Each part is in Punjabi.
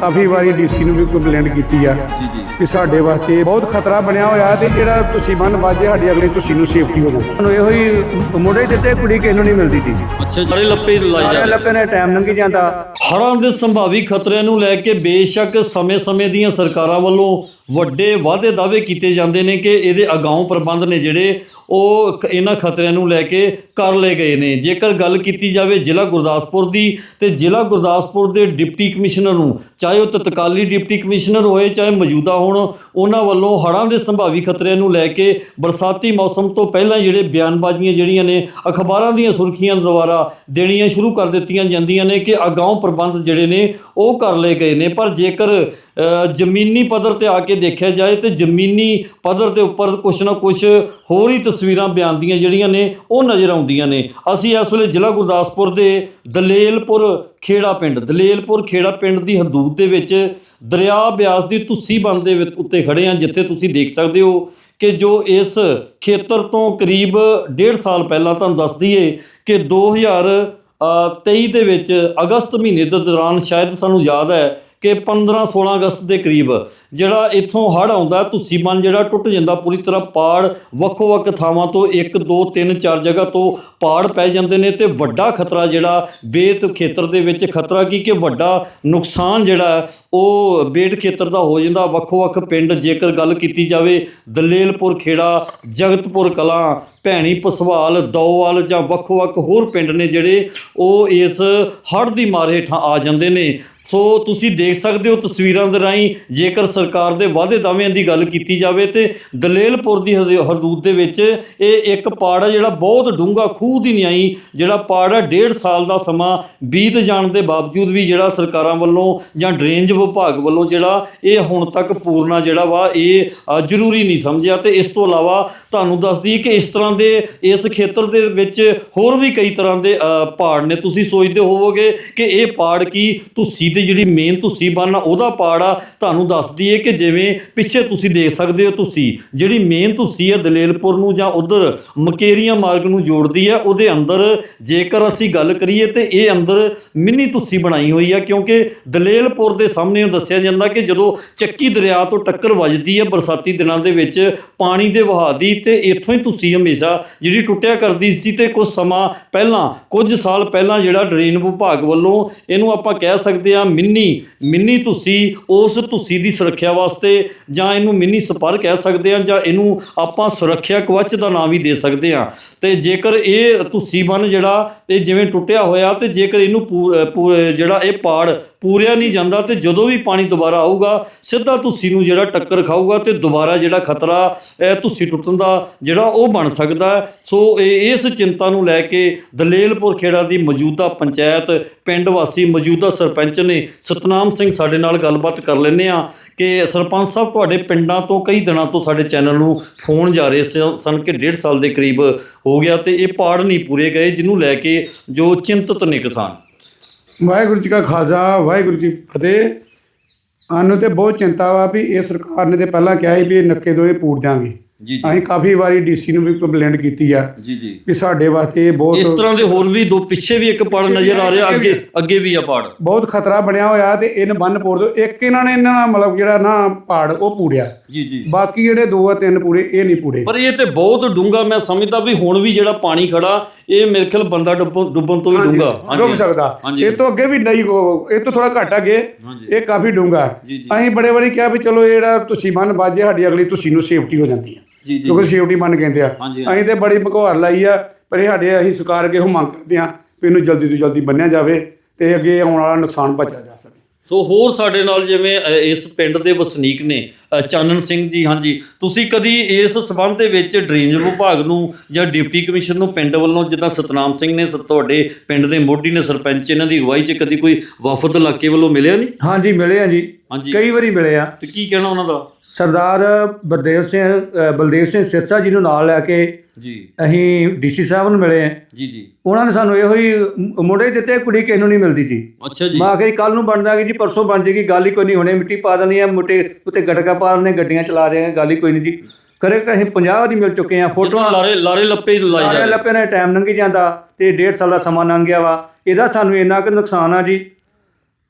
ਕਾਫੀ ਵਾਰੀ ਡੀਸੀ ਨੂੰ ਵੀ ਕੰਪਲੇਂਟ ਕੀਤੀ ਆ ਜੀ ਜੀ। ਕਿ ਸਾਡੇ ਵਾਸਤੇ ਬਹੁਤ ਖਤਰਾ ਬਣਿਆ ਹੋਇਆ ਤੇ ਜਿਹੜਾ ਤੁਸੀਂ ਬੰਨ ਵਾਜੇ ਸਾਡੀ ਅਗਲੀ ਤੁਸੀਂ ਨੂੰ ਸੇਫਟੀ ਹੋ ਸਾਨੂੰ ਇਹੋ ਹੀ ਮੁੰਡੇ ਦਿੱਤੇ ਕੁੜੀ ਕਿਸੇ ਨੂੰ ਨਹੀਂ ਮਿਲਦੀ ਸੀ। ਅੱਛਾ ਸਾਰੇ ਲੱਪੇ ਲਾਈ ਜਾਂਦੇ। ਲੱਪੇ ਨੇ ਟਾਈਮ ਲੰਘੀ ਜਾਂਦਾ। ਹੜ੍ਹਾਂ ਦੇ ਸੰਭਾਵੀ ਖਤਰਿਆਂ ਨੂੰ ਲੈ ਕੇ ਬੇਸ਼ੱਕ ਸਮੇਂ-ਸਮੇਂ ਦੀਆਂ ਸਰਕਾਰਾਂ ਵੱਲੋਂ ਵੱਡੇ ਵਾਅਦੇ ਦਾਅਵੇ ਕੀਤੇ ਜਾਂਦੇ ਨੇ ਕਿ ਇਹਦੇ ਅਗਾਊਂ ਪ੍ਰਬੰਧ ਨੇ ਜਿਹੜੇ ਉਹ ਇਹਨਾਂ ਖਤਰਿਆਂ ਨੂੰ ਲੈ ਕੇ ਕਰ ਲਏ ਗਏ ਨੇ। ਜੇਕਰ ਗੱਲ ਕੀਤੀ ਜਾਵੇ ਜ਼ਿਲ੍ਹਾ ਗੁਰਦਾਸਪੁਰ ਦੀ ਤੇ ਜ਼ਿਲ੍ਹਾ ਗੁਰਦਾਸਪੁਰ ਦੇ ਡਿਪਟੀ ਕਮਿਸ਼ਨਰ ਨੂੰ ਚਾਹੇ ਉਹ ਤਤਕਾਲੀ ਡਿਪਟੀ ਕਮਿਸ਼ਨਰ ਹੋਏ, ਚਾਹੇ ਮੌਜੂਦਾ ਹੋਣ, ਉਹਨਾਂ ਵੱਲੋਂ ਹੜ੍ਹਾਂ ਦੇ ਸੰਭਾਵੀ ਖਤਰੇ ਨੂੰ ਲੈ ਕੇ ਬਰਸਾਤੀ ਮੌਸਮ ਤੋਂ ਪਹਿਲਾਂ ਜਿਹੜੇ ਬਿਆਨਬਾਜ਼ੀਆਂ ਜਿਹੜੀਆਂ ਨੇ, ਅਖਬਾਰਾਂ ਦੀਆਂ ਸੁਰਖੀਆਂ ਦੁਆਰਾ ਦੇਣੀਆਂ ਸ਼ੁਰੂ ਕਰ ਦਿੱਤੀਆਂ ਜਾਂਦੀਆਂ ਨੇ ਕਿ ਅਗਾਊਂ ਪ੍ਰਬੰਧ ਜਿਹੜੇ ਨੇ, ਉਹ ਕਰ ਲਏ ਗਏ ਨੇ। ਪਰ ਜੇਕਰ ਜ਼ਮੀਨੀ ਪੱਧਰ ਤੇ ਆ ਕੇ ਦੇਖਿਆ ਜਾਏ ਤੇ ਜ਼ਮੀਨੀ ਪੱਧਰ ਦੇ ਉੱਪਰ ਕੁਛ ਨਾ ਕੁਛ ਹੋਰ ਹੀ ਤਸਵੀਰਾਂ ਬਿਆਨ ਦੀਆਂ ਜਿਹੜੀਆਂ ਨੇ, ਉਹ ਨਜ਼ਰ ਆਉਂਦੀਆਂ ਨੇ। ਅਸੀਂ ਇਸ ਵੇਲੇ ਜ਼ਿਲ੍ਹਾ ਗੁਰਦਾਸਪੁਰ ਦੇ ਦਲੇਲਪੁਰ ਖੇੜਾ ਪਿੰਡ ਦਲੇਲਪੁਰ ਖੇੜਾ ਪਿੰਡ ਦੀ ਹਦੂਦ ਦੇ ਵਿੱਚ ਦਰਿਆ ਬਿਆਸ ਦੀ ਤੁਸੀ ਬੰਦ ਦੇ ਉੱਤੇ ਖੜੇ ਹਾਂ ਜਿੱਥੇ ਤੁਸੀਂ ਦੇਖ ਸਕਦੇ ਹੋ ਕਿ ਜੋ ਇਸ ਖੇਤਰ ਤੋਂ ਕਰੀਬ ਡੇਢ ਸਾਲ ਪਹਿਲਾਂ ਤੁਹਾਨੂੰ ਦੱਸ ਦਈਏ ਕਿ 2000 ਅ, 23 ਦੇ ਵਿੱਚ ਅਗਸਤ ਮਹੀਨੇ ਦੇ ਦੌਰਾਨ ਸ਼ਾਇਦ ਸਾਨੂੰ ਯਾਦ ਹੈ ਕਿ 15 16 ਅਗਸਤ ਦੇ ਕਰੀਬ ਜਿਹੜਾ ਇੱਥੋਂ ਹੜ ਆਉਂਦਾ ਤੁਸੀਂ ਬੰਨ ਜਿਹੜਾ ਟੁੱਟ ਜਾਂਦਾ, ਪੂਰੀ ਤਰ੍ਹਾਂ ਪਾੜ ਵੱਖੋ-ਵੱਖ ਥਾਵਾਂ ਤੋਂ 1 2 3 4 ਜਗ੍ਹਾ ਤੋਂ ਪਾੜ ਪੈ ਜਾਂਦੇ ਨੇ ਤੇ ਵੱਡਾ ਖਤਰਾ ਜਿਹੜਾ ਬੇਤ ਖੇਤਰ ਦੇ ਵਿੱਚ ਖਤਰਾ ਕੀ ਕਿ ਵੱਡਾ ਨੁਕਸਾਨ ਜਿਹੜਾ ਉਹ ਬੇਟ ਖੇਤਰ ਦਾ ਹੋ ਜਾਂਦਾ। ਵੱਖੋ-ਵੱਖ ਪਿੰਡ ਜੇਕਰ ਗੱਲ ਕੀਤੀ ਜਾਵੇ, ਦਲੇਲਪੁਰ ਖੇੜਾ, ਜਗਤਪੁਰ ਕਲਾਂ, ਭੈਣੀ ਪਸਵਾਲ, ਦੋਵਾਲ ਜਾਂ ਵੱਖੋ ਵੱਖ ਹੋਰ ਪਿੰਡ ਨੇ ਜਿਹੜੇ, ਉਹ ਇਸ ਹੜ੍ਹ ਦੀ ਮਾਰ ਹੇਠਾਂ ਆ ਜਾਂਦੇ ਨੇ। ਸੋ ਤੁਸੀਂ ਦੇਖ ਸਕਦੇ ਹੋ ਤਸਵੀਰਾਂ ਦੇ ਰਾਹੀਂ ਜੇਕਰ ਸਰਕਾਰ ਦੇ ਵਾਅਦੇ ਦਾਅਵਿਆਂ ਦੀ ਗੱਲ ਕੀਤੀ ਜਾਵੇ ਤੇ ਦਲੇਲਪੁਰ ਦੀ ਹਦੂਦ ਦੇ ਵਿੱਚ ਇਹ ਇੱਕ ਪਾੜ ਹੈ ਜਿਹੜਾ ਬਹੁਤ ਡੂੰਘਾ ਖੂਹ ਦੀ ਨਿਆਈ ਜਿਹੜਾ ਪਾੜ ਹੈ ਡੇਢ ਸਾਲ ਦਾ ਸਮਾਂ ਬੀਤ ਜਾਣ ਦੇ ਬਾਵਜੂਦ ਵੀ ਜਿਹੜਾ ਸਰਕਾਰਾਂ ਵੱਲੋਂ ਜਾਂ ਡਰੇਨਜ ਵਿਭਾਗ ਵੱਲੋਂ ਜਿਹੜਾ ਇਹ ਹੁਣ ਤੱਕ ਪੂਰਨਾ ਜਿਹੜਾ ਵਾ ਇਹ ਜ਼ਰੂਰੀ ਨਹੀਂ ਸਮਝਿਆ ਤੇ ਇਸ ਤੋਂ ਇਲਾਵਾ ਤੁਹਾਨੂੰ ਦੱਸ ਦਈਏ ਕਿ ਇਸ ਤਰ੍ਹਾਂ ਦੇ ਇਸ ਖੇਤਰ ਦੇ ਵਿੱਚ ਹੋਰ ਵੀ ਕਈ ਤਰ੍ਹਾਂ ਦੇ ਅ, ਪਹਾੜ ਨੇ। ਤੁਸੀਂ ਸੋਚਦੇ ਹੋਵੋਗੇ ਕਿ ਇਹ ਪਾੜ ਕੀ? ਤੁਸੀਂ ਤੇ ਜਿਹੜੀ ਮੇਨ ਤੁਸੀਂ ਬੰਨ ਉਹਦਾ ਪਾੜ ਆ ਤੁਹਾਨੂੰ ਦੱਸਦੀ ਹੈ ਕਿ ਜਿਵੇਂ ਪਿੱਛੇ ਤੁਸੀਂ ਦੇਖ ਸਕਦੇ ਹੋ ਤੁਸੀਂ, ਜਿਹੜੀ ਮੇਨ ਤੁਸੀਂ ਹੈ ਦਲੇਲਪੁਰ ਨੂੰ ਜਾਂ ਉਧਰ ਮਕੇਰੀਆਂ ਮਾਰਗ ਨੂੰ ਜੋੜਦੀ ਹੈ, ਉਹਦੇ ਅੰਦਰ ਜੇਕਰ ਅਸੀਂ ਗੱਲ ਕਰੀਏ ਤੇ ਇਹ ਅੰਦਰ ਮਿੰਨੀ ਤੁਸੀਂ ਬਣਾਈ ਹੋਈ ਹੈ, ਕਿਉਂਕਿ ਦਲੇਲਪੁਰ ਦੇ ਸਾਹਮਣੇ ਦੱਸਿਆ ਜਾਂਦਾ ਕਿ ਜਦੋਂ ਚੱਕੀ ਦਰਿਆ ਤੋਂ ਟੱਕਰ ਵੱਜਦੀ ਹੈ ਬਰਸਾਤੀ ਦਿਨਾਂ ਦੇ ਵਿੱਚ, ਪਾਣੀ ਦੇ ਵਹਾਅ ਦੀ ਤੇ ਇੱਥੋਂ ਹੀ ਤੁਸੀਂ ਹਮੇਸ਼ਾ ਜਿਹੜੀ ਟੁੱਟਿਆ ਕਰਦੀ ਸੀ ਤੇ ਕੁਝ ਸਮਾਂ ਪਹਿਲਾਂ, ਕੁਝ ਸਾਲ ਪਹਿਲਾਂ ਜਿਹੜਾ ਡਰੇਨ ਵਿਭਾਗ ਵੱਲੋਂ ਇਹਨੂੰ ਆਪਾਂ ਕਹਿ ਸਕਦੇ ਆ ਮਿੰਨੀ ਮਿੰਨੀ ਤੁਸੀਂ ਉਸ ਤੁਸੀਂ ਦੀ ਸੁਰੱਖਿਆ ਵਾਸਤੇ ਜਾਂ ਇਹਨੂੰ ਮਿੰਨੀ ਸਪਰ ਕਹਿ ਸਕਦੇ ਆ ਜਾਂ ਇਹਨੂੰ ਆਪਾਂ ਸੁਰੱਖਿਆ ਕਵਚ ਦਾ ਨਾਮ ਵੀ ਦੇ ਸਕਦੇ ਆ। ਤੇ ਜੇਕਰ ਇਹ ਤੁਸੀਂ ਬਨ ਜਿਹੜਾ ਇਹ ਜਿਵੇਂ ਟੁੱਟਿਆ ਹੋਇਆ ਤੇ ਜੇਕਰ ਇਹਨੂੰ ਪੂ- ਪੂ- ਜਿਹੜਾ ਇਹ ਪਾੜ ਪੂਰਿਆ ਨਹੀਂ ਜਾਂਦਾ ਤੇ ਜਦੋਂ ਵੀ ਪਾਣੀ ਦੁਬਾਰਾ ਆਊਗਾ, ਸਿੱਧਾ ਤੁਸੀਂ ਨੂੰ ਜਿਹੜਾ ਟੱਕਰ ਖਾਊਗਾ ਤੇ ਦੁਬਾਰਾ ਜਿਹੜਾ ਖਤਰਾ, ਇਹ ਤੁਸੀਂ ਟੁੱਟਣ ਦਾ ਜਿਹੜਾ ਉਹ ਬਣ ਸਕਦਾ ਸੋ ਇਹ ਇਸ ਚਿੰਤਾ ਨੂੰ ਲੈ ਕੇ ਦਲੇਲਪੁਰ ਖੇੜਾ ਦੀ ਮੌਜੂਦਾ ਪੰਚਾਇਤ, ਪਿੰਡ ਵਾਸੀ, ਮੌਜੂਦਾ ਸਰਪੰਚ ਨੇ ਸਤਨਾਮ ਸਿੰਘ ਸਾਡੇ ਨਾਲ ਗੱਲਬਾਤ ਕਰ ਲੈਂਦੇ ਆ ਕਿ ਸਰਪੰਚ ਸਾਹਿਬ, ਤੁਹਾਡੇ ਪਿੰਡਾਂ ਤੋਂ ਕਈ ਦਿਨਾਂ ਤੋਂ ਸਾਡੇ ਚੈਨਲ ਨੂੰ ਫੋਨ ਜਾ ਰਹੇ ਸ- ਸਨ ਕਿ ਡੇਢ ਸਾਲ ਦੇ ਕਰੀਬ ਹੋ ਗਿਆ ਤੇ ਇਹ ਪਾੜ ਨਹੀਂ ਪੂਰੇ ਗਏ ਜਿਹਨੂੰ ਲੈ ਕੇ ਜੋ ਚਿੰਤਤ ਨੇ ਕਿਸਾਨ। ਵਾਹਿਗੁਰੂ ਜੀ ਕਾ ਖਾਲਸਾ, ਵਾਹਿਗੁਰੂ ਜੀ ਫਤਿਹ। ਸਾਨੂੰ ਤੇ ਬਹੁਤ ਚਿੰਤਾ ਵਾ ਵੀ ਇਹ ਸਰਕਾਰ ਨੇ ਤੇ ਪਹਿਲਾਂ ਕਿਹਾ ਸੀ ਵੀ ਇਹ ਨੱਕੇ ਦੋਏ ਪੂਰ ਦਿਆਂਗੇ। ਜੀ ਅਸੀਂ ਕਾਫੀ ਵਾਰੀ ਡੀਸੀ ਨੂੰ ਵੀ ਕੰਪਲੇਂਟ ਕੀਤੀ ਆ ਜੀ ਜੀ। ਵੀ ਸਾਡੇ ਵਾਸਤੇ ਇਹ ਇਸ ਬਹੁਤ ਤਰ੍ਹਾਂ ਦੇ ਹੋਰ ਵੀ ਦੋ ਪਿੱਛੇ ਵੀ ਇੱਕ ਪੜ ਨਜ਼ਰ ਆ ਰਿਹਾ ਅੱਗੇ ਅੱਗੇ ਵੀ ਆ ਪੜ ਬਹੁਤ ਖਤਰਾ ਬਣਿਆ ਹੋਇਆ ਤੇ ਇਹਨ ਬੰਨ ਪੋੜ ਦੋ। ਇੱਕ ਇਹਨਾਂ ਨੇ ਇਹਨਾਂ ਨਾਲ ਮਤਲਬ ਜਿਹੜਾ ਨਾ ਪਹਾੜ ਉਹ ਪੂੜਿਆ। ਜੀ ਜੀ। ਬਾਕੀ ਜਿਹੜੇ ਦੋ ਆ ਤਿੰਨ ਪੂੜੇ ਇਹ ਨਹੀਂ ਪੂੜੇ। ਪਰ ਇਹ ਤੇ ਬਹੁਤ ਡੂੰਗਾ ਮੈਂ ਸਮਝਦਾ ਵੀ ਹੁਣ ਵੀ ਜਿਹੜਾ ਪਾਣੀ ਖੜਾ ਇਹ ਮੇਰੇ ਖਿਆਲ ਬੰਦਾ ਡੁੱਬਣ ਡੁੱਬਣ ਤੋਂ ਵੀ ਡੂੰਗਾ ਡੁੱਬ ਸਕਦਾ। ਹਾਂਜੀ। ਇਹ ਤੋਂ ਅੱਗੇ ਵੀ ਨਹੀਂ ਉਹ- ਇਹ ਤੋਂ ਥੋੜਾ ਘੱਟ ਅੱਗੇ। ਇਹ ਕਾਫੀ ਡੂੰਗਾ ਜੀ, ਜੀ। ਅਸੀਂ ਬੜੇ ਵਾਰੀ ਕਿਹਾ ਵੀ ਚਲੋ ਇਹ ਜਿਹੜਾ ਤੁਸੀਂ ਬੰਨ ਬਾਜੇ ਸਾਡੀ ਅਗਲੀ ਤੁਸੀਂ ਨੂੰ ਸੇਫਟੀ ਹੋ ਜਾਂਦੀ ਜੀ ਜੀ ਕਿਉਂਕਿ ਸੇਫਟੀ ਮੰਨ ਕਹਿੰਦੇ ਆ। ਅਸੀਂ ਤੇ ਬੜੀ ਭਗੌਰ ਲਾਈ ਆ ਪਰ ਇਹ ਸਾਡੇ ਅਸੀਂ ਸਰਕਾਰ ਅੱਗੇ ਉਹ ਮੰਗ ਕਰਦੇ ਆ ਵੀ ਇਹਨੂੰ ਜਲਦੀ ਤੋਂ ਜਲਦੀ ਬੰਨਿਆ ਜਾਵੇ ਤੇ ਅੱਗੇ ਆਉਣ ਵਾਲਾ ਨੁਕਸਾਨ ਬਚਿਆ ਜਾ ਸਕੇ। ਸੋ ਹੋਰ ਸਾਡੇ ਨਾਲ ਜਿਵੇਂ ਇਸ ਪਿੰਡ ਦੇ ਵਸਨੀਕ ਨੇ ਚਾਨਣ ਸਿੰਘ ਜੀ ਹਾਂਜੀ। ਤੁਸੀਂ ਕਦੀ ਇਸ ਸਬੰਧ ਦੇ ਵਿੱਚ ਡਰੇਨਜ ਵਿਭਾਗ ਨੂੰ ਜਾਂ ਡਿਪਟੀ ਕਮਿਸ਼ਨ ਨੂੰ ਪਿੰਡ ਵੱਲੋਂ ਜਿੱਦਾਂ ਸਤਨਾਮ ਸਿੰਘ ਨੇ ਤੁਹਾਡੇ ਪਿੰਡ ਦੇ ਮੋਢੀ ਨੇ ਸਰਪੰਚ ਇਹਨਾਂ ਦੀ ਅਗਵਾਈ 'ਚ ਕਦੀ ਕੋਈ ਵਫਦ ਇਲਾਕੇ ਵੱਲੋਂ ਮਿਲਿਆ ਨਹੀਂ? ਹਾਂਜੀ ਮਿਲੇ ਆ ਜੀ। ਹਾਂਜੀ। ਕਈ ਵਾਰੀ ਮਿਲੇ ਆ। ਤੇ ਕੀ ਕਹਿਣਾ ਉਹਨਾਂ ਦਾ? ਸਰਦਾਰ ਬਲਦੇਵ ਸਿੰਘ ਬਲਦੇਵ ਸਿੰਘ ਸਿਰਸਾ ਜੀ ਨੂੰ ਨਾਲ ਲੈ ਕੇ ਜੀ। ਅਸੀਂ ਡੀਸੀ ਸਾਹਿਬ ਨੂੰ ਮਿਲੇ ਆ ਜੀ ਜੀ। ਉਹਨਾਂ ਨੇ ਸਾਨੂੰ ਇਹੋ ਹੀ ਮੁੰਡੇ ਦਿੱਤੇ ਕੁੜੀ ਕਿਸੇ ਨੂੰ ਨਹੀਂ ਮਿਲਦੀ ਸੀ। ਅੱਛਾ ਜੀ। ਮੈਂ ਆਖਿਆ ਕੱਲ ਨੂੰ ਬਣ ਜਾਗੀ ਜੀ ਪਰਸੋਂ ਬਣ ਜਾਏਗੀ ਗੱਲ ਹੀ ਕੋਈ ਨਹੀਂ ਹੁਣੇ ਮਿੱਟੀ ਪਾ ਦੇਣੀ ਆ ਮੁੱਟੇ ਉੱਤੇ ਗਟਕਾ ਪਾ ਦੇਣੇ ਗੱਡੀਆਂ ਚਲਾ ਦੇਣਗੇ ਗੱਲ ਹੀ ਕੋਈ ਨਹੀਂ ਜੀ। ਕਰੇ ਕਿ ਅਸੀਂ 50 ਵਾਰੀ ਮਿਲ ਚੁੱਕੇ ਆ ਫੋਟੋਆਂ ਲਾਰੇ ਲਾਰੇ ਲੱਪੇ ਲਾਈ ਜਾ ਸਾਰੇ ਰਹੇ ਲੱਪੇ ਨੇ ਟਾਈਮ ਲੰਘੀ ਜਾਂਦਾ ਤੇ ਡੇਢ ਸਾਲ ਦਾ ਸਮਾਂ ਲੰਘ ਗਿਆ ਵਾ। ਇਹਦਾ ਸਾਨੂੰ ਇੰਨਾ ਕੁ ਨੁਕਸਾਨ ਆ ਜੀ।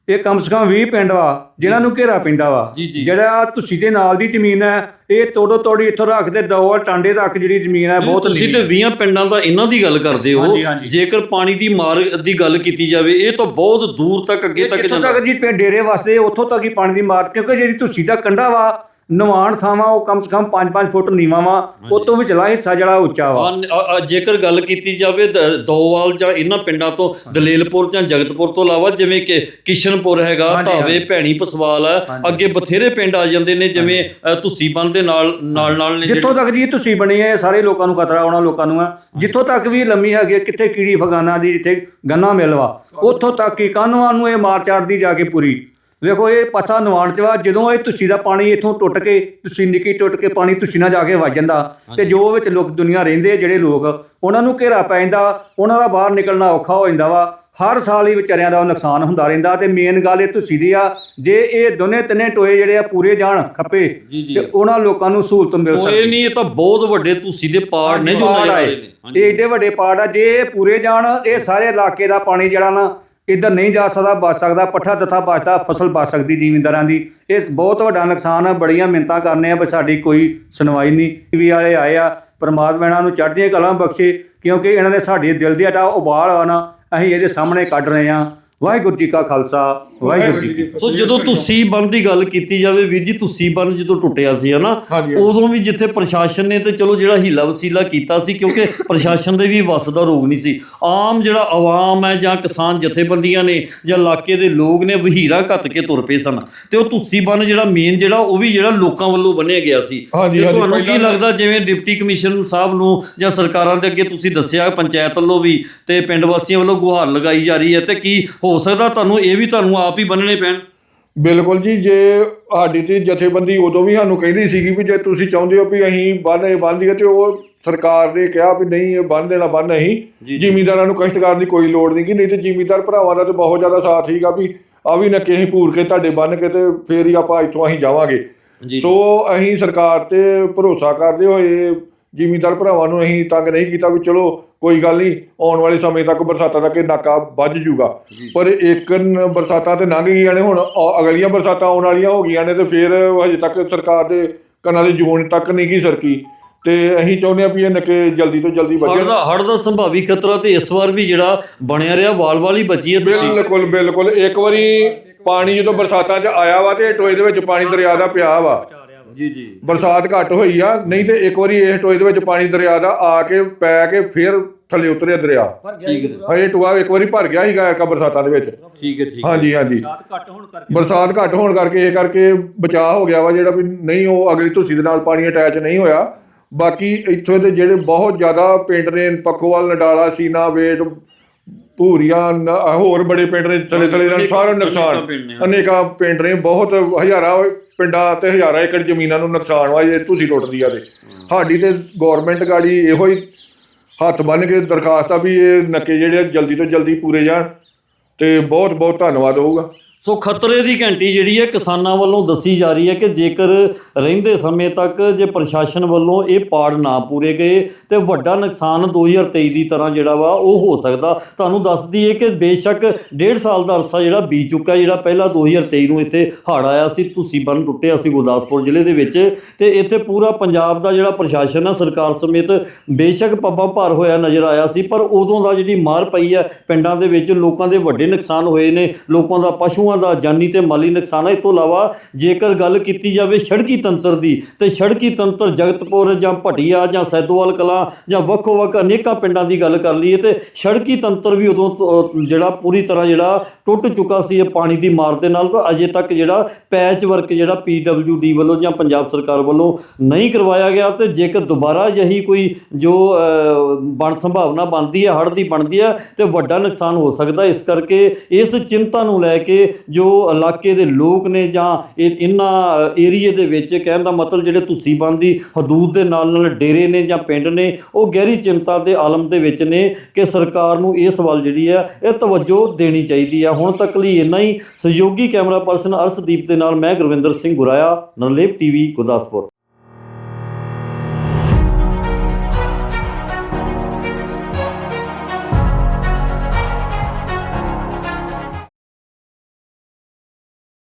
ਇਹ ਕਮ ਸੇ ਕਮ 20 ਪਿੰਡ ਵਾ ਜਿਨ੍ਹਾਂ ਨੂੰ ਘੇਰਾ ਪੈਂਦਾ ਵਾ। ਜੀ, ਜੀ। ਜਿਹੜਾ ਤੁਸੀਂ ਦੇ ਨਾਲ ਦੀ ਜ਼ਮੀਨ ਹੈ ਇਹ ਤੋੜੋ ਤੋੜੀ ਇੱਥੋਂ ਰੱਖਦੇ ਦੋ ਟਾਂਡੇ ਤੱਕ ਜਿਹੜੀ ਜ਼ਮੀਨ ਹੈ ਬਹੁਤ ਤੁਸੀਂ ਨੀਵੀਂ ਤੇ 20 ਪਿੰਡਾਂ ਦਾ ਇਹਨਾਂ ਦੀ ਗੱਲ ਕਰਦੇ ਹੋ। ਹਾਂਜੀ, ਹਾਂਜੀ। ਜੇਕਰ ਪਾਣੀ ਦੀ ਮਾਰ ਦੀ ਗੱਲ ਕੀਤੀ ਜਾਵੇ ਇਹ ਤਾਂ ਬਹੁਤ ਦੂਰ ਤੱਕ ਅੱਗੇ ਤੱਕ ਜਿੱਥੋਂ ਜਾਂਦਾ। ਤੱਕ ਜੀ ਪਿੰਡ ਡੇਰੇ ਵਾਸਤੇ ਉੱਥੋਂ ਤੱਕ ਹੀ ਪਾਣੀ ਦੀ ਮਾਰ ਕਿਉਂਕਿ ਜਿਹੜੀ ਤੁਸੀਂ ਦਾ ਕੰਢਾ ਵਾ ਨਵਾਣ ਥਾਵਾਂ ਉਹ ਕਮ ਸੇ ਕਮ 5-5 ਫੁੱਟ ਨੀਵਾਂ ਵਾ ਉਤੋਂ ਵਿਚਲਾ ਹਿੱਸਾ ਜਿਹੜਾ ਉੱਚਾ ਵਾ। ਆ- ਆ- ਆ ਜੇਕਰ ਗੱਲ ਕੀਤੀ ਜਾਵੇ ਦ- ਦੋਵਾਲ ਜਾਂ ਇਹਨਾਂ ਪਿੰਡਾਂ ਤੋਂ ਦਲੇਲਪੁਰ ਜਾਂ ਜਗਤਪੁਰ ਤੋਂ ਇਲਾਵਾ ਜਿਵੇਂ ਕਿ ਕਿਸ਼ਨਪੁਰ ਹੈਗਾ ਹਾਂਜੀ, ਧਾਵੇ ਹਾਂਜੀ। ਭੈਣੀ ਪਸਵਾਲ ਹੈ ਅੱਗੇ ਬਥੇਰੇ ਪਿੰਡ ਆ ਜਾਂਦੇ ਨੇ ਜਿਵੇਂ ਅ, ਤੁਸੀਂ ਬੰਨ ਦੇ ਨਾਲ ਨਾਲ ਨਾਲ ਨੇ ਜਿੱਥੋਂ ਤੱਕ ਜੀ ਤੁਸੀਂ ਬਣੀ ਹੈ ਸਾਰੇ ਲੋਕਾਂ ਨੂੰ ਖਤਰਾ ਉਹਨਾਂ ਲੋਕਾਂ ਨੂੰ ਆ। ਜਿੱਥੋਂ ਤੱਕ ਵੀ ਲੰਮੀ ਹੈਗੀ ਹੈ, ਕਿੱਥੇ ਕੀੜੀ ਫਗਾਨਾ ਦੀ ਜਿੱਥੇ ਗੰਨਾ ਮਿਲ ਵਾ ਉੱਥੋਂ ਤੱਕ ਹੀ ਕਾਨੂੰਨਾਂ ਨੂੰ ਇਹ ਮਾਰ ਚਾੜਦੀ ਜਾ ਕੇ ਪੂਰੀ। ਵੇਖੋ ਇਹ ਪਾਸਾ ਨਿਵਾਣ ਚ ਵਾ ਜਦੋਂ ਇਹ ਤੁਸੀਂ ਦਾ ਪਾਣੀ ਇੱਥੋਂ ਟੁੱਟ ਕੇ ਤੁਸੀਂ ਨਿੱਕੀ ਟੁੱਟ ਕੇ ਪਾਣੀ ਤੁਸੀਂ ਨਾ ਜਾ ਕੇ ਵੱਜ ਜਾਂਦਾ ਤੇ ਜੋ ਵਿੱਚ ਲੋਕ ਦੁਨੀਆ ਰਹਿੰਦੇ ਆ ਜਿਹੜੇ ਲੋਕ ਉਹਨਾਂ ਨੂੰ ਘੇਰਾ ਪੈ ਜਾਂਦਾ ਉਹਨਾਂ ਦਾ ਬਾਹਰ ਨਿਕਲਣਾ ਔਖਾ ਹੋ ਜਾਂਦਾ ਵਾ ਹਰ ਸਾਲ ਹੀ ਵਿਚਾਰਿਆਂ ਦਾ ਨੁਕਸਾਨ ਹੁੰਦਾ ਰਹਿੰਦਾ ਤੇ ਮੇਨ ਗੱਲ ਇਹ ਤੁਸੀਂ ਦੀ ਆ ਜੇ ਇਹ ਦੋਨੇ ਤਿੰਨੇ ਟੋਏ ਜਿਹੜੇ ਆ ਪੂਰੇ ਜਾਣ ਖੱਪੇ। ਤੇ ਉਹਨਾਂ ਲੋਕਾਂ ਨੂੰ ਸਹੂਲਤ ਮਿਲ ਸਕਦੀ ਕੋਈ ਨਹੀਂ ਇਹ ਤਾਂ ਬਹੁਤ ਵੱਡੇ ਤੁਸੀਂ ਦੇ ਪਾੜ ਨੇ ਜੋ ਆਏ। ਇਹ ਏਡੇ ਵੱਡੇ ਪਾੜ ਆ ਜੇ ਇਹ ਪੂਰੇ ਜਾਣ ਇਹ ਸਾਰੇ ਇਲਾਕੇ ਦਾ ਪਾਣੀ ਜਿਹੜਾ ਨਾ ਇੱਧਰ ਨਹੀਂ ਜਾ ਸਕਦਾ, ਬਚ ਸਕਦਾ, ਪੱਠਾ ਦਥਾ ਬਚਦਾ, ਫਸਲ ਬਚ ਸਕਦੀ ਜ਼ਿਮੀਂਦਾਰਾਂ ਦੀ। ਇਸ ਬਹੁਤ ਵੱਡਾ ਨੁਕਸਾਨ ਆ ਬੜੀਆਂ ਮਿੰਤਾਂ ਕਰਨੇ ਆ ਪਰ ਸਾਡੀ ਕੋਈ ਸੁਣਵਾਈ ਨਹੀਂ। ਟੀਵੀ ਵਾਲੇ ਆਏ ਆ, ਪਰਮਾਤਮਾ ਇਹਨਾਂ ਨੂੰ ਚੜ੍ਹਦੀਆਂ ਕਲਾਂ ਬਖਸ਼ੇ, ਕਿਉਂਕਿ ਇਹਨਾਂ ਨੇ ਸਾਡੇ ਦਿਲ ਦੀ ਅਟਾ ਉਬਾਲ ਆ ਨਾ ਅਸੀਂ ਇਹਦੇ ਸਾਹਮਣੇ ਕੱਢ ਰਹੇ ਆ ਵਾਹਿਗੁਰੂ ਜੀ ਕਾ ਖਾਲਸਾ। ਵਾਹਿਗੁਰੂ ਜੀ ਕੀ। ਸੋ ਜਦੋਂ ਤੁਸੀਂ ਬੰਨ ਦੀ ਗੱਲ ਕੀਤੀ ਜਾਵੇ ਵੀਰ ਜੀ ਤੁਸੀਂ ਬੰਨ ਜਦੋਂ ਟੁੱਟਿਆ ਸੀ ਹਨਾ? ਉਦੋਂ ਵੀ ਜਿੱਥੇ ਪ੍ਰਸ਼ਾਸਨ ਨੇ ਤੇ ਚਲੋ ਜਿਹੜਾ ਹੀਲਾ ਵਸੀਲਾ ਕੀਤਾ ਸੀ ਕਿਉਂਕਿ ਪ੍ਰਸ਼ਾਸਨ ਦੇ ਵੀ ਵੱਸ ਦਾ ਰੋਗ ਨਹੀਂ ਸੀ। ਆਮ ਜਿਹੜਾ ਆਵਾਮ ਹੈ ਜਾਂ ਕਿਸਾਨ ਜਥੇਬੰਦੀਆਂ ਨੇ ਜਾਂ ਇਲਾਕੇ ਦੇ ਲੋਕ ਨੇ ਵਹੀਰਾ ਘੱਤ ਕੇ ਤੁਰ ਪਏ ਸਨ। ਤੇ ਉਹ ਤੁਸੀਂ ਬੰਨ ਜਿਹੜਾ ਮੇਨ ਜਿਹੜਾ ਉਹ ਵੀ ਜਿਹੜਾ ਲੋਕਾਂ ਵੱਲੋਂ ਬੰਨਿਆ ਗਿਆ ਸੀ। ਤੇ ਤੁਹਾਨੂੰ ਕੀ ਲੱਗਦਾ ਜਿਵੇਂ ਡਿਪਟੀ ਕਮਿਸ਼ਨ ਸਾਹਿਬ ਨੂੰ ਜਾਂ ਸਰਕਾਰਾਂ ਦੇ ਅੱਗੇ ਤੁਸੀਂ ਦੱਸਿਆ ਪੰਚਾਇਤ ਵੱਲੋਂ ਵੀ ਤੇ ਪਿੰਡ ਵਾਸੀਆਂ ਵੱਲੋਂ ਗੁਹਾਰ ਲਗਾਈ ਜਾ ਰਹੀ ਹੈ ਤੇ ਕੀ ਹੋ ਸਕਦਾ ਤੁਹਾਨੂੰ ਇਹ ਵੀ ਤੁਹਾਨੂੰ ਆਪ ਹੀ ਬੰਨਣੇ ਪੈਣ। ਬਿਲਕੁਲ ਜੀ ਜੇ ਸਾਡੀ ਤੇ ਜਥੇਬੰਦੀ ਉਦੋਂ ਵੀ ਸਾਨੂੰ ਕਹਿੰਦੀ ਸੀਗੀ ਵੀ ਜੇ ਤੁਸੀਂ ਚਾਹੁੰਦੇ ਹੋ ਵੀ ਅਸੀਂ ਬੰਨ ਦਈਏ ਤੇ ਉਹ ਸਰਕਾਰ ਨੇ ਕਿਹਾ ਵੀ ਨਹੀਂ ਇਹ ਬੰਨ ਦੇਣਾ ਬੰਨ ਅਸੀਂ ਜ਼ਿਮੀਂਦਾਰਾਂ ਨੂੰ ਕਸ਼ਟ ਕਰਨ ਦੀ ਕੋਈ ਲੋੜ ਨਹੀਂ ਕਿ ਨਹੀਂ ਤੇ ਜ਼ਿਮੀਂਦਾਰ ਭਰਾਵਾਂ ਦਾ ਤੇ ਬਹੁਤ ਜ਼ਿਆਦਾ ਸਾਥ ਸੀਗਾ ਵੀ ਆ ਵੀ ਨੱਕੇ ਅਸੀਂ ਪੂਰ ਕੇ ਤੁਹਾਡੇ ਬੰਨ ਕੇ ਤੇ ਫੇਰ ਹੀ ਆਪਾਂ ਇੱਥੋਂ ਅਸੀਂ ਜਾਵਾਂਗੇ। ਸੋ ਅਸੀਂ ਸਰਕਾਰ ਤੇ ਭਰੋਸਾ ਕਰਦੇ ਹੋਏ ਜ਼ਿਮੀਂਦਾਰ ਭਰਾਵਾਂ ਨੂੰ ਅਸੀਂ ਤੰਗ ਨਹੀਂ ਕੀਤਾ ਵੀ ਚਲੋ ਕੋਈ ਗੱਲ ਨਹੀਂ ਆਉਣ ਵਾਲੇ ਸਮੇਂ ਤੱਕ ਬਰਸਾਤਾਂ ਤੱਕ ਇਹ ਨਾਕਾ ਵੱਜ ਜੂਗਾ ਪਰ ਇੱਕ ਨ- ਬਰਸਾਤਾਂ ਤੇ ਲੰਘ ਗਈਆਂ ਨੇ ਹੁਣ ਅਗਲੀਆਂ ਬਰਸਾਤਾਂ ਆਉਣ ਵਾਲੀਆਂ ਹੋ ਗਈਆਂ ਨੇ ਤੇ ਫਿਰ ਹਜੇ ਤੱਕ ਸਰਕਾਰ ਦੇ ਕੰਨਾਂ ਦੇ ਜੂਨ ਤੱਕ ਨਹੀਂ ਗਈ ਸਰਕੀ। ਤੇ ਅਸੀਂ ਚਾਹੁੰਦੇ ਆ ਵੀ ਇਹ ਨਕੇ ਜਲਦੀ ਤੋਂ ਜਲਦੀ ਹੜ ਦਾ ਹੜ ਦਾ ਸੰਭਾਵੀ ਖਤਰਾ ਤੇ ਇਸ ਵਾਰ ਵੀ ਜਿਹੜਾ ਬਣਿਆ ਰਿਹਾ ਵਾਲ ਵਾਲੀ ਬਚੀ ਹੈ ਤੁਸੀਂ। ਬਿਲਕੁਲ ਬਿਲਕੁਲ। ਇੱਕ ਵਾਰੀ ਪਾਣੀ ਜਦੋਂ ਬਰਸਾਤਾਂ 'ਚ ਆਇਆ ਵਾ ਤੇ ਇਹ ਟੋਏ ਦੇ ਵਿੱਚ ਪਾਣੀ ਦਰਿਆ ਦਾ ਪਿਆ ਵਾ। ਜੀ ਜੀ। ਬਰਸਾਤ ਘੱਟ ਹੋਈ ਆ ਨਹੀਂ ਤੇ ਇੱਕ ਵਾਰੀ ਇਸ ਟੋਏ ਦੇ ਵਿੱਚ ਪਾਣੀ ਦਰਿਆ ਦਾ ਆ ਕੇ ਪੈ ਕੇ ਫਿਰ ਥੱਲੇ ਉਤਰਿਆ ਦਰਿਆ। ਠੀਕ ਹੈ ਹਜੇ ਟੋਆ ਇੱਕ ਵਾਰੀ ਭਰ ਗਿਆ ਸੀਗਾ ਇੱਕ ਬਰਸਾਤਾਂ ਦੇ ਵਿੱਚ। ਠੀਕ ਹੈ ਠੀਕ ਹਾਂਜੀ ਹਾਂਜੀ। ਘੱਟ ਹੋਣ ਕਰਕੇ। ਬਰਸਾਤ ਘੱਟ ਹੋਣ ਕਰਕੇ ਇਹ ਕਰਕੇ ਬਚਾਅ ਹੋ ਗਿਆ ਵਾ ਜਿਹੜਾ ਵੀ ਨਹੀਂ ਉਹ ਅਗਲੀ ਧੁੱਸੀ ਦੇ ਨਾਲ ਪਾਣੀ ਅਟੈਚ ਨਹੀਂ ਹੋਇਆ। ਬਾਕੀ ਇੱਥੋਂ ਦੇ ਜਿਹੜੇ ਬਹੁਤ ਜ਼ਿਆਦਾ ਪਿੰਡ ਨੇ ਪੱਖੋਵਾਲ ਨਡਾਲਾ ਸੀਨਾ ਵੇਟ ਭੂਰੀਆਂ ਨ- ਹੋਰ ਬੜੇ ਪਿੰਡ ਨੇ ਥਲੇ ਥਲੇ ਨਾਲ ਸਾਰਾ ਨੁਕਸਾਨ। ਅਨੇਕਾਂ ਪਿੰਡ ਨੇ ਬਹੁਤ ਹਜ਼ਾਰਾਂ ਪਿੰਡਾਂ ਤੇ ਹਜ਼ਾਰਾਂ ਏਕੜ ਜ਼ਮੀਨਾਂ ਨੂੰ ਨੁਕਸਾਨ ਹੋਇਆ ਜੇ ਧੁੱਸੀ ਟੁੱਟਦੀ ਆ ਤੇ। ਸਾਡੀ ਤੇ ਗਵਰਨਮੈਂਟ ਗਾੜੀ ਇਹੋ ਹੀ ਹੱਥ ਬੰਨ ਕੇ ਦਰਖਾਸਤ ਆ ਵੀ ਇਹ ਨੱਕੇ ਜਿਹੜੇ ਆ ਜਲਦੀ ਤੋਂ ਜਲਦੀ ਪੂਰੇ ਜਾਣ ਤੇ ਬਹੁਤ ਬਹੁਤ ਧੰਨਵਾਦ ਹੋਊਗਾ। ਸੋ ਖਤਰੇ ਦੀ ਘੰਟੀ ਜਿਹੜੀ ਹੈ ਕਿਸਾਨਾਂ ਵੱਲੋਂ ਦੱਸੀ ਜਾ ਰਹੀ ਹੈ ਕਿ ਜੇਕਰ ਰਹਿੰਦੇ ਸਮੇਂ ਤੱਕ ਜੇ ਪ੍ਰਸ਼ਾਸਨ ਵੱਲੋਂ ਇਹ ਪਾੜ ਨਾ ਪੂਰੇ ਗਏ ਤੇ ਵੱਡਾ ਨੁਕਸਾਨ 2023 ਦੀ ਤਰ੍ਹਾਂ ਜਿਹੜਾ ਵਾ ਉਹ ਹੋ ਸਕਦਾ। ਤੁਹਾਨੂੰ ਦੱਸ ਦਈਏ ਕਿ ਬੇਸ਼ੱਕ ਡੇਢ ਸਾਲ ਦਾ ਅਰਸਾ ਜਿਹੜਾ ਬੀਤ ਚੁੱਕਾ ਜਿਹੜਾ ਪਹਿਲਾਂ 2023 ਨੂੰ ਇੱਥੇ ਹੜ੍ਹ ਆਇਆ ਸੀ, ਤੁਸੀਂ ਬੰਨ ਟੁੱਟਿਆ ਸੀ ਗੁਰਦਾਸਪੁਰ ਜ਼ਿਲ੍ਹੇ ਦੇ ਵਿੱਚ ਤੇ ਇੱਥੇ ਪੂਰਾ ਪੰਜਾਬ ਦਾ ਜਿਹੜਾ ਪ੍ਰਸ਼ਾਸਨ ਹੈ ਸਰਕਾਰ ਸਮੇਤ ਬੇਸ਼ੱਕ ਪੱਬਾਂ ਭਾਰ ਹੋਇਆ ਨਜ਼ਰ ਆਇਆ ਸੀ, ਪਰ ਉਦੋਂ ਦਾ ਜਿਹੜੀ ਮਾਰ ਪਈ ਹੈ ਪਿੰਡਾਂ ਦੇ ਵਿੱਚ ਲੋਕਾਂ ਦੇ ਵੱਡੇ ਨੁਕਸਾਨ ਹੋਏ ਨੇ, ਲੋਕਾਂ ਦਾ ਪਸ਼ੂ ਪਸ਼ੂਆਂ ਦਾ ਜਾਨੀ ਤੇ ਮਾਲੀ ਨੁਕਸਾਨ ਹੈ। ਇਸ ਤੋਂ ਇਲਾਵਾ ਜੇਕਰ ਗੱਲ ਕੀਤੀ ਜਾਵੇ ਸੜਕੀ ਤੰਤਰ ਦੀ, ਤੇ ਸੜਕੀ ਤੰਤਰ ਜਗਤਪੁਰ ਜਾਂ ਭਟੀਆ ਜਾਂ ਸੈਦੋਵਾਲ ਕਲਾਂ ਜਾਂ ਵੱਖੋ ਵੱਖ ਅਨੇਕਾਂ ਪਿੰਡਾਂ ਦੀ ਗੱਲ ਕਰ ਲਈਏ, ਤੇ ਸੜਕੀ ਤੰਤਰ ਵੀ ਉਦੋਂ ਜਿਹੜਾ ਪੂਰੀ ਤਰ੍ਹਾਂ ਜਿਹੜਾ ਟੁੱਟ ਚੁੱਕਾ ਸੀ ਇਹ ਪਾਣੀ ਦੀ ਮਾਰ ਦੇ ਨਾਲ, ਤਾਂ ਅਜੇ ਤੱਕ ਜਿਹੜਾ ਪੈਚ ਵਰਕ ਜਿਹੜਾ ਪੀਡਬਲਯੂਡੀ ਵੱਲੋਂ ਜਾਂ ਪੰਜਾਬ ਸਰਕਾਰ ਵੱਲੋਂ ਨਹੀਂ ਕਰਵਾਇਆ ਗਿਆ, ਤੇ ਜੇਕਰ ਦੁਬਾਰਾ ਜਹੀ ਕੋਈ ਜੋ ਬਣ ਸੰਭਾਵਨਾ ਬਣਦੀ ਹੈ, ਹੜ੍ਹ ਦੀ ਬਣਦੀ ਹੈ, ਤੇ ਵੱਡਾ ਨੁਕਸਾਨ ਹੋ ਸਕਦਾ ਇਸ ਕਰਕੇ ਇਸ ਚਿੰਤਾ ਨੂੰ ਲੈ ਕੇ ਜੋ ਇਲਾਕੇ ਦੇ ਲੋਕ ਨੇ ਜਾਂ ਇਹ ਇਹਨਾਂ ਏਰੀਏ ਦੇ ਵਿੱਚ ਕਹਿਣ ਦਾ ਮਤਲਬ ਜਿਹੜੇ ਤੁਸੀਂ ਬੰਦੀ ਹਦੂਦ ਦੇ ਨਾਲ ਨਾਲ ਡੇਰੇ ਨੇ ਜਾਂ ਪਿੰਡ ਨੇ, ਉਹ ਗਹਿਰੀ ਚਿੰਤਾ ਦੇ ਆਲਮ ਦੇ ਵਿੱਚ ਨੇ ਕਿ ਸਰਕਾਰ ਨੂੰ ਇਸ ਵੱਲ ਜਿਹੜੀ ਹੈ, ਇਹ ਤਵੱਜੋ ਦੇਣੀ ਚਾਹੀਦੀ ਹੈ। ਹੁਣ ਤੱਕ ਲਈ ਇੰਨਾ ਹੀ। ਸਹਿਯੋਗੀ ਕੈਮਰਾ ਪਰਸਨ ਅਰਸ਼ਦੀਪ ਦੇ ਨਾਲ ਮੈਂ ਗੁਰਵਿੰਦਰ ਸਿੰਘ ਗੁਰਾਇਆ, ਨਰਲੇਪ ਟੀਵੀ, ਗੁਰਦਾਸਪੁਰ।